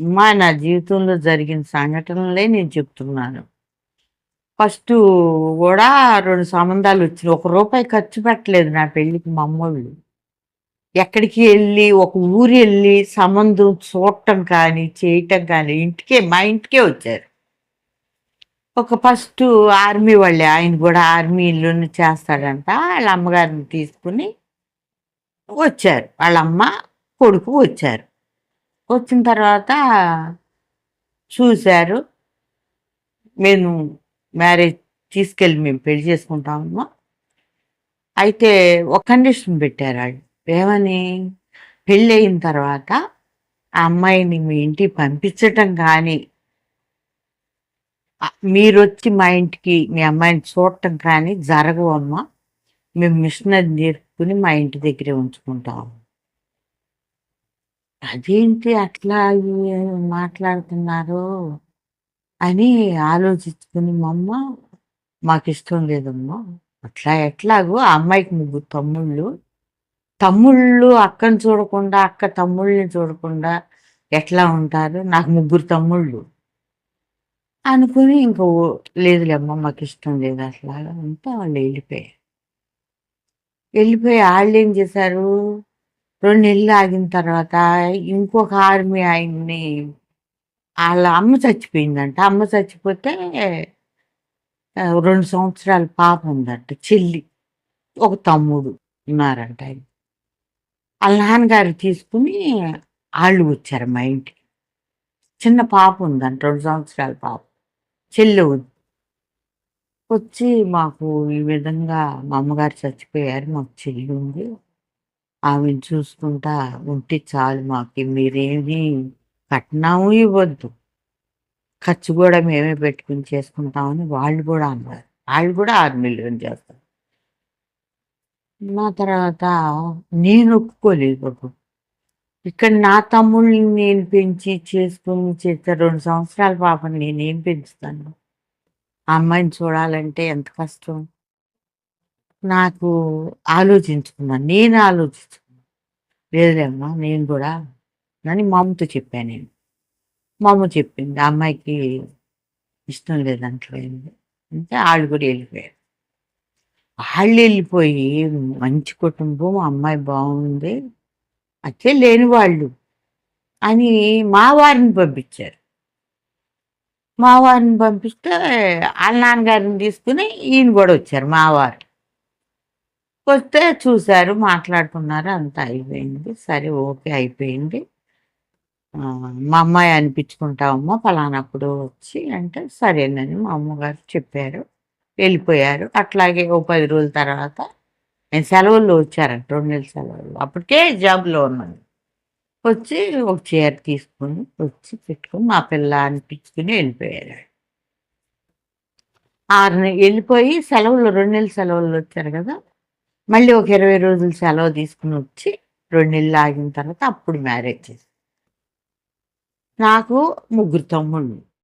మా నా జీవితంలో జరిగిన సంఘటనలే నేను చెప్తున్నాను. ఫస్ట్ కూడా రెండు సంబంధాలు వచ్చినాయి. ఒక రూపాయి ఖర్చు పెట్టలేదు నా పెళ్ళికి మా అమ్మోళ్ళు. ఎక్కడికి వెళ్ళి ఒక ఊరు వెళ్ళి సంబంధం చూడటం కానీ చేయటం కానీ ఇంటికే మా ఇంటికే వచ్చారు. ఒక ఫస్ట్ ఆర్మీ వాళ్ళే ఆయన కూడా ఆర్మీలోనే చేస్తాడంట. వాళ్ళ అమ్మగారిని తీసుకుని వచ్చారు. వాళ్ళ అమ్మ కొడుకు వచ్చారు. వచ్చిన తర్వాత చూశారు. మేము మ్యారేజ్ తీసుకెళ్ళి మేము పెళ్ళి చేసుకుంటామమ్మా అయితే ఒక కండిషన్ పెట్టారు వాళ్ళు. ఏమని? పెళ్ళి అయిన తర్వాత ఆ అమ్మాయిని మీ ఇంటికి పంపించటం కానీ మీరు వచ్చి మా ఇంటికి మీ అమ్మాయిని చూడటం కానీ జరగవమ్మా మేము మిషనరీ నేర్పుకుని మా ఇంటి దగ్గరే ఉంచుకుంటాము అదేంటి అట్లా మాట్లాడుతున్నారు అని ఆలోచించుకుని మా అమ్మ మాకు ఇష్టం లేదమ్మా. అట్లా ఎట్లాగో ఆ అమ్మాయికి ముగ్గురు తమ్ముళ్ళు. తమ్ముళ్ళు అక్కని చూడకుండా అక్క తమ్ముళ్ళని చూడకుండా ఎట్లా ఉంటారు? నాకు ముగ్గురు తమ్ముళ్ళు. అనుకుని ఇంకా ఓ- లేదులే అమ్మ మాకు ఇష్టం లేదు అట్లా అంటే వాళ్ళు వెళ్ళిపోయారు. వెళ్ళిపోయి వాళ్ళు ఏం చేశారు? రెండు నెలలు ఆగిన తర్వాత ఇంకొక ఆర్మీ ఆయన్ని వాళ్ళ అమ్మ చచ్చిపోయిందంట. అమ్మ చచ్చిపోతే రెండు సంవత్సరాల పాప ఉందంట చెల్లి ఒక తమ్ముడు ఉన్నారంట ఆయన. వాళ్ళ నాన్నగారు తీసుకుని వాళ్ళు వచ్చారు మా ఇంటికి. చిన్న పాప ఉందంట రెండు సంవత్సరాల పాప చెల్లి ఉంది. వచ్చి మాకు ఈ విధంగా మా అమ్మగారు చచ్చిపోయారు మాకు చెల్లి ఉంది. ఆమెను చూసుకుంటా ఉంటే చాలు మాకు. మీరేమీ కట్నాము ఇవ్వద్దు. ఖర్చు కూడా మేమే పెట్టుకుని చేసుకుంటామని వాళ్ళు కూడా అన్నారు. వాళ్ళు కూడా ఆర్మీలో చేస్తారు. మా తర్వాత నేను ఒప్పుకోలేదు బాబు. ఇక్కడ నా తమ్ముళ్ళని నేను పెంచి చేసుకుని చేస్తే రెండు సంవత్సరాల పాపని నేనేం పెంచుతాను? అమ్మాయిని చూడాలంటే ఎంత కష్టం? నాకు ఆలోచించుకున్నాను. నేను ఆలోచించుకున్నాను లేదులేమ్మా నేను కూడా అని మా అమ్మతో చెప్పాను నేను. మా అమ్మ చెప్పింది ఆ అమ్మాయికి ఇష్టం లేదంటే అంటే వాళ్ళు కూడా వెళ్ళిపోయారు. వాళ్ళు వెళ్ళిపోయి మంచి కుటుంబం అమ్మాయి బాగుంది అట్లే లేని వాళ్ళు అని మా వారిని పంపించారు. మా వారిని పంపిస్తే వాళ్ళ నాన్నగారిని తీసుకుని ఈయన కూడా వచ్చారు మా వారు. వస్తే చూశారు మాట్లాడుకున్నారు అంతా అయిపోయింది. సరే ఓకే అయిపోయింది. మా అమ్మాయి అనిపించుకుంటామమ్మా ఫలానప్పుడు వచ్చి అంటే సరేనని మా అమ్మగారు చెప్పారు. వెళ్ళిపోయారు. అట్లాగే ఓ పది రోజుల తర్వాత నేను సెలవుల్లో వచ్చారంట రెండు నెలల సెలవులు అప్పటికే జాబ్లో ఉన్నాను. వచ్చి ఒక చీర తీసుకుని వచ్చి పెట్టుకుని మా పిల్ల అనిపించుకుని వెళ్ళిపోయారు. ఆరు వెళ్ళిపోయి సెలవులు రెండు నెలల సెలవులు వచ్చారు కదా మళ్ళీ ఒక ఇరవై రోజులు సెలవు తీసుకుని వచ్చి రెండు నెలలు ఆగిన తర్వాత అప్పుడు మ్యారేజ్ చేసి నాకు ముగ్గురు తమ్ముళ్ళు.